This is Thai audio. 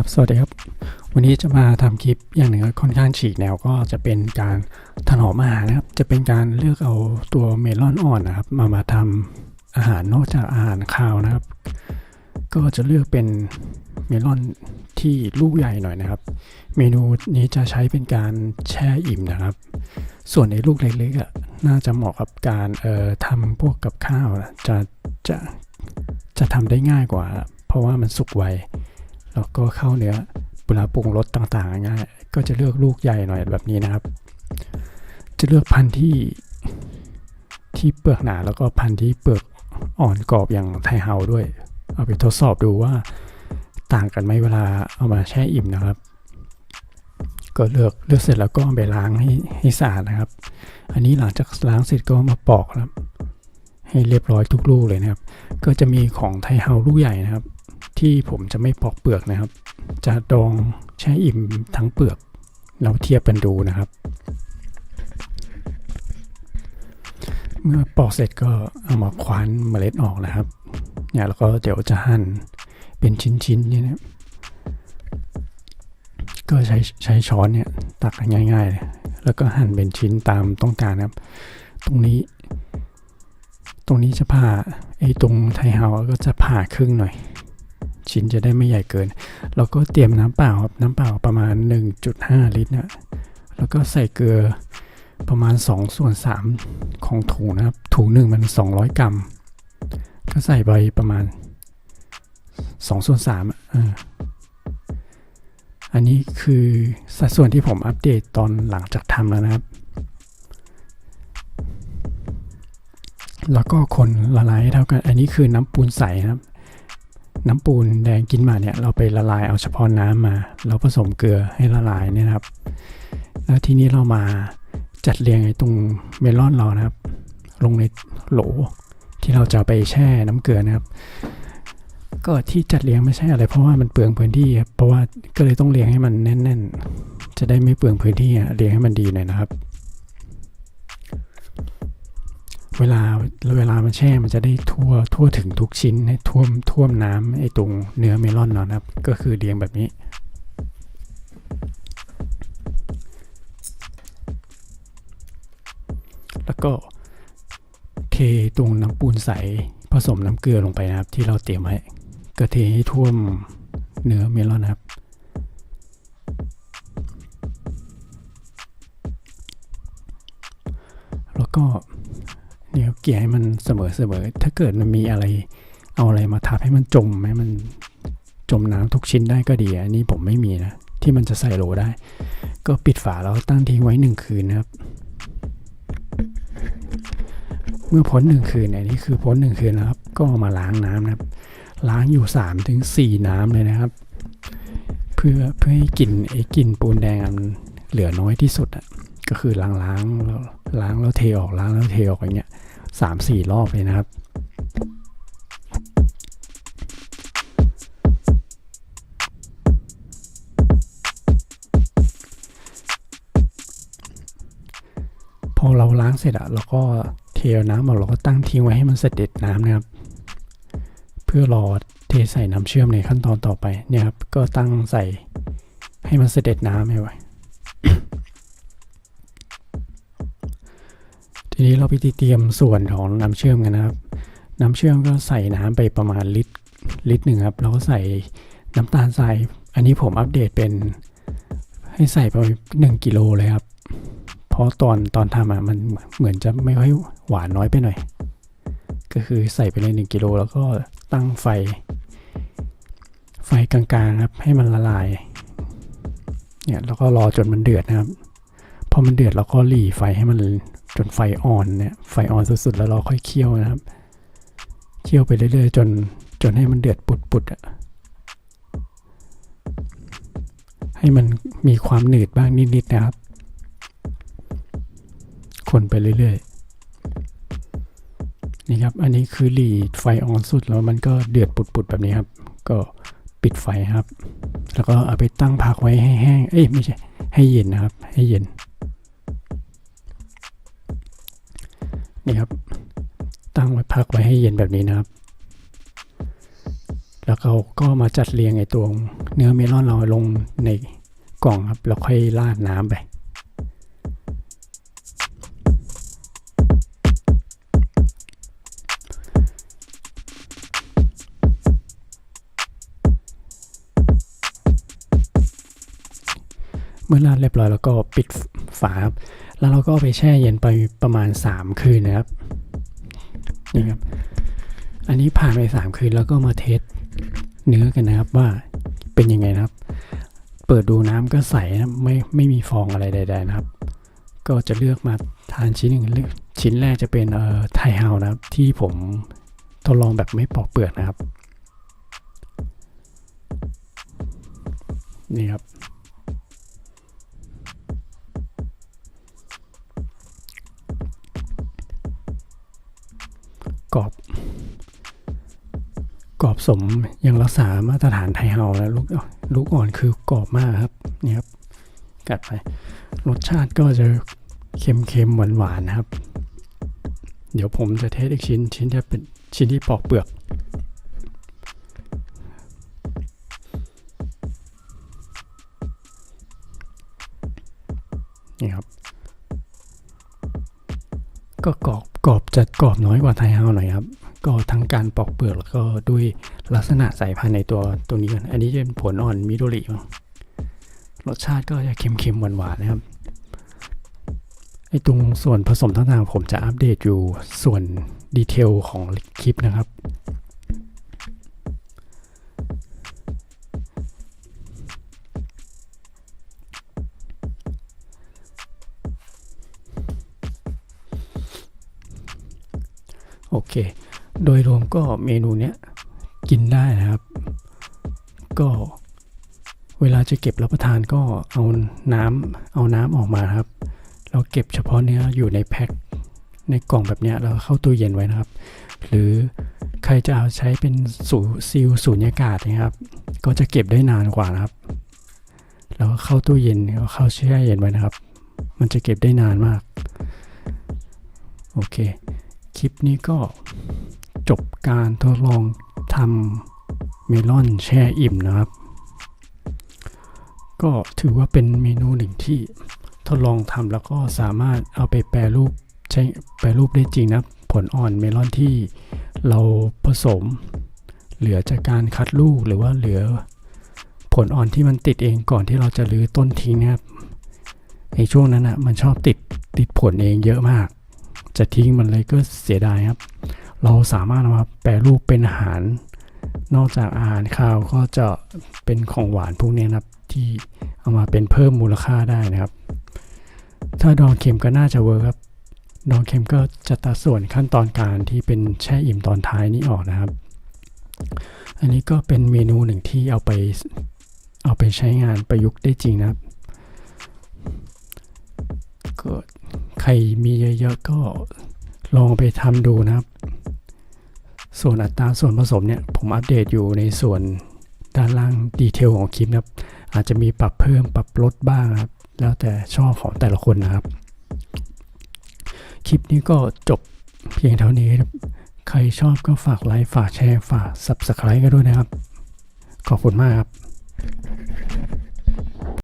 ครับ สวัสดีครับ วันนี้จะมาทำคลิปอย่างหนึ่งค่อนข้างฉีกแนวก็จะเป็นการถนอมอาหารนะครับ จะเป็นการเลือกเอาตัวเมลอนอ่อนนะครับ มามาทำอาหารนอกจากอาหารคาวนะครับ ก็จะเลือกเป็นเมลอนที่ลูกใหญ่หน่อยนะครับ เมนูนี้จะใช้เป็นการแช่อิ่มนะครับ ส่วนในลูกเล็กๆน่าจะเหมาะกับการเอ่อทำพวกกับข้าวนะจะจะจะทำได้ง่ายกว่า เพราะว่ามันสุกไว แล้วก็เข้าเนื้อเวลาปรุงรสต่างๆง่ายก็จะเลือกลูกใหญ่หน่อยแบบนี้นะครับ จะเลือกพันธุ์ที่ที่เปลือกหนาแล้วก็พันธุ์ที่เปลือกอ่อนกรอบอย่างไทเฮาด้วย เอาไปทดสอบดูว่าต่างกันไหมเวลาเอามาแช่อิ่มนะครับ ก็เลือกเลือกเสร็จแล้วก็เอาไปล้างให้ให้สะอาดนะครับ อันนี้หลังจากล้างเสร็จก็มาปอกครับ ให้เรียบร้อยทุกลูกเลยนะครับ ก็จะมีของไทเฮาลูกใหญ่นะครับ ที่ผมจะไม่ปอกเปลือกนะครับ จะดองแช่อิ่มทั้งเปลือก เราเทียบกันดูนะครับ เมื่อปอกเสร็จก็เอามาคว้านเมล็ดออกนะครับ เนี่ยแล้วก็เดี๋ยวจะหั่นเป็นชิ้นๆนี่นะก็ใช้ใช้ช้อนเนี่ยตักง่ายๆเลยแล้วก็หั่นเป็นชิ้นตามต้องการนะครับ ตรงนี้ ตรงนี้จะผ่าไอ้ตรงไทเฮาก็จะผ่าครึ่งหน่อย ชิ้นจะได้ไม่ใหญ่เกินแล้วก็เตรียมน้ำเปล่าครับน้ำเปล่าประมาณ 1.5 ลิตรนะแล้วก็ใส่เกลือประมาณ 2 ส่วน 3 ของถุงนะครับ ถุงหนึ่งมัน 200 กรัม ก็ใส่ไปประมาณ 2 ส่วน3อะอันนี้คือสัดส่วนที่ผมอัปเดตตอนหลังจากทำแล้วนะครับ แล้วก็คนละลายให้เท่ากัน อันนี้คือน้ำปูนใสนะครับ น้ำปูนแดงกินมาเนี่ยเราไปละลายเอาเฉพาะน้ำมาแล้วผสมเกลือให้ละลายเนี่ยครับ แล้วทีนี้เรามาจัดเรียงไอ้ตรงเมลอนเรานะครับ ลงในโหลที่เราจะไปแช่น้ำเกลือนะครับ ก็ที่จัดเรียงไม่ใช่อะไร เพราะว่ามันเปลืองพื้นที่ครับเพราะว่าก็เลยต้องเรียงให้มันแน่น ๆ จะได้ไม่เปลืองพื้นที่เรียงให้มันดีหน่อยนะครับ เวลาเวลามันแช่มันจะได้ทั่วทั่วถึงทุกชิ้นให้ท่วมท่วมน้ำไอ้ตรงเนื้อเมลอนเนาะครับ ก็คือเรียงแบบนี้ แล้วก็เทตรงน้ำปูนใสผสมน้ำเกลือลงไปนะครับ ที่เราเตรียมไว้ก็เทให้ท่วมเนื้อเมลอนนะครับแล้วก็ เกลี่ยให้มันเสมอเสมอถ้าเกิดมันมีอะไร เอาอะไรมาทับให้มันจมให้มันจมน้ำทุกชิ้นได้ก็ดีอันนี้ผมไม่มีนะ ที่มันจะใส่โหลได้ ก็ปิดฝาแล้วตั้งทิ้งไว้หนึ่งคืนนะครับ เมื่อพ้นหนึ่งคืนอันนี้คือพ้นหนึ่งคืนนะครับ ก็มาล้างน้ำนะครับ ล้างอยู่3าถึงสน้ำเลยนะครับ เพื่อเพื่อให้กลิ่นไอ้กลิ่นปูนแดงมันเหลือน้อยที่สุดอะก็คือล้างล้างแล้วล้างแล้วเทออกล้างแล้วเทออกอย่างเงี้ย สามสี่รอบเลยนะครับ พอเราล้างเสร็จอะเราก็เทน้ำออกเราก็ตั้งทิ้งไว้ให้มันเสด็จน้ำนะครับ เพื่อรอเทใส่น้ำเชื่อมในขั้นตอนต่อไปเนี่ยครับก็ตั้งใส่ให้มันเสด็จน้ำให้ไว้ ทีนี้เราไปเตรียมส่วนของน้ำเชื่อมกันนะครับ น้ำเชื่อมก็ใส่น้ำไปประมาณลิตรลิตรหนึ่งครับแล้วก็ใส่น้ำตาลทราย อันนี้ผมอัปเดตเป็น ให้ใส่ไปหนึ่งกิโลเลยครับ เพราะตอนตอนทำอะมันเหมือนจะไม่ค่อยหวานน้อยไปหน่อย ก็คือใส่ไปเลยหนึ่งกิโลแล้วก็ตั้งไฟ ไฟกลางๆครับ ให้มันละลาย เนี่ยแล้วก็รอจนมันเดือดนะครับ พอมันเดือดเราก็หลีไฟให้มัน จนไฟอ่อนเนี่ยไฟอ่อนสุดๆ แล้วเราค่อยเคี่ยวนะครับ เคี่ยวไปเรื่อยๆ จนจนให้มันเดือดปุดๆอะให้มันมีความหนืดบ้างนิดๆนะครับ คนไปเรื่อยๆ นี่ครับ อันนี้คือหลีไฟอ่อนสุดแล้วมันก็เดือดปุดๆ แบบนี้ครับ ก็ปิดไฟครับ แล้วก็เอาไปตั้งพักไว้ให้แห้ง เอ้ยไม่ใช่ ให้เย็นนะครับ ให้เย็น นี่ครับ ตั้งไว้พักไว้ให้เย็นแบบนี้นะครับ แล้วเราก็มาจัดเรียงไอ้ตัวเนื้อเมลอนเราลงในกล่องครับ แล้วค่อยราดน้ำไปเมื่อราดเรียบร้อยแล้วก็ปิดฝาครับ แล้วเราก็ไปแช่เย็นไปประมาณ 3 คืนนะครับนี่ครับ อันนี้ผ่านไป 3 คืนแล้วก็มาเทสเนื้อกันนะครับว่าเป็นยังไงนะครับ เปิดดูน้ำก็ใสนะไม่ไม่มีฟองอะไรใด ๆนะครับ ก็จะเลือกมาทานชิ้นหนึ่งชิ้นแรกจะเป็นเอ่อไทเฮานะครับ ที่ผมทดลองแบบไม่ปอกเปลือกนะครับนี่ครับ กรอบ กรอบสมยังรักษามาตรฐานไทยเฮาแล้วลูกลูกอ่อนคือกรอบมากครับนี่ครับกัดไปรสชาติก็จะเค็มๆหวานๆนะครับ เดี๋ยวผมจะเทสอีกชิ้นชิ้นจะเป็นชิ้นที่ปอกเปลือกนี่ครับ ก็กรอบกรอบจะกรอบน้อยกว่าไทยเฮาหน่อยครับ ก็ทั้งการปอกเปลือกแล้วก็ด้วยลักษณะสายพันธุ์ในตัวตัวนี้กันอันนี้จะเป็นผลอ่อนมิโดริรสชาติก็จะเค็มๆหวานๆนะครับไอตรงส่วนผสมต่างๆผมจะอัปเดตอยู่ส่วนดีเทลของคลิปนะครับ โอเค โดยรวมก็เมนูเนี้ยกินได้นะครับ ก็เวลาจะเก็บรับประทานก็เอาน้ำเอาน้ำออกมาครับ เราเก็บเฉพาะเนื้ออยู่ในแพ็คในกล่องแบบเนี้ยเราเข้าตู้เย็นไว้นะครับ หรือใครจะเอาใช้เป็นสูซีลสูญญากาศนะครับ ก็จะเก็บได้นานกว่านะครับ แล้วเข้าตู้เย็นเข้าแช่เย็นไว้นะครับ มันจะเก็บได้นานมาก โอเค คลิปนี้ก็จบการทดลองทำเมลอนแช่อิ่มนะครับ ก็ถือว่าเป็นเมนูหนึ่งที่ทดลองทำแล้วก็สามารถเอาไปแปรรูปใช้แปรรูปได้จริงนะผลอ่อนเมลอนที่เราผสม เหลือจากการคัดลูกหรือว่าเหลือผลอ่อนที่มันติดเองก่อนที่เราจะรื้อต้นทิ้งนะครับในช่วงนั้นนะมันชอบติดติดผลเองเยอะมาก จะทิ้งมันเลยก็เสียดายครับ เราสามารถเอามาแปรรูปเป็นอาหาร นอกจากอาหารข้าวก็จะเป็นของหวานพวกนี้นะครับที่เอามาเป็นเพิ่มมูลค่าได้นะครับ ถ้าดองเค็มก็น่าจะเวิร์คครับ ดองเค็มก็จะตัดส่วนขั้นตอนการที่เป็นแช่อิ่มตอนท้ายนี้ออกนะครับ อันนี้ก็เป็นเมนูหนึ่งที่เอาไปเอาไปใช้งานประยุกต์ได้จริงนะครับก็ ใครมีเยอะๆก็ลองไปทำดูนะครับ ส่วนอัตราส่วนผสมเนี่ยผมอัปเดตอยู่ในส่วนด้านล่างดีเทลของคลิปนะครับ อาจจะมีปรับเพิ่มปรับลดบ้างครับ แล้วแต่ชอบของแต่ละคนนะครับ คลิปนี้ก็จบเพียงเท่านี้ครับ ใครชอบก็ฝากไลค์ฝากแชร์ฝาก Subscribe กันด้วยนะครับ ขอบคุณมากครับ